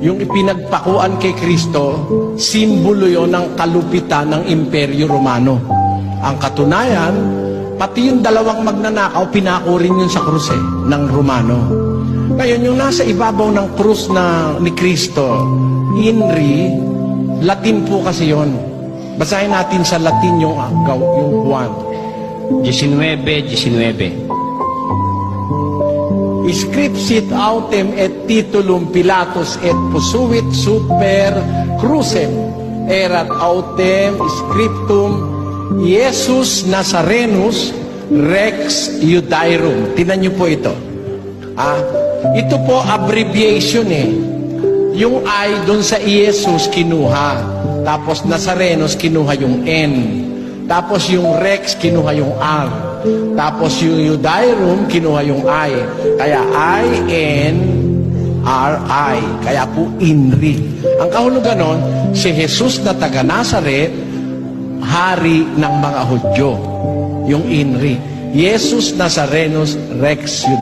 yung ipinagpakuan kay Kristo, simbolo yon ng kalupitan ng Imperyo Romano. Ang katunayan, pati yung dalawang magnanakaw, pinako rin yun sa krus eh, ng Romano. Ngayon, yung nasa ibabaw ng krus na ni Kristo, Inri, Latin po kasi yon. Basahin natin sa Latin yung, yung Juan. 19, 19. Scripsit autem et titulum Pilatus et posuit super crucem erat autem scriptum Jesus Nazarenus Rex Iudairum. Tinan niyo po ito. Ah, ito po abbreviation eh. Yung I doon sa Jesus kinuha. Tapos Nazarenos kinuha yung N. Tapos yung Rex kinuha yung R. Tapos yung Eudairum, kinuha yung I. Kaya I-N-R-I. Kaya po INRI. Ang kahulugan nun, si Jesus na taga Nazaret, hari ng mga Hudyo. Yung INRI. Jesus Nazarenus Rex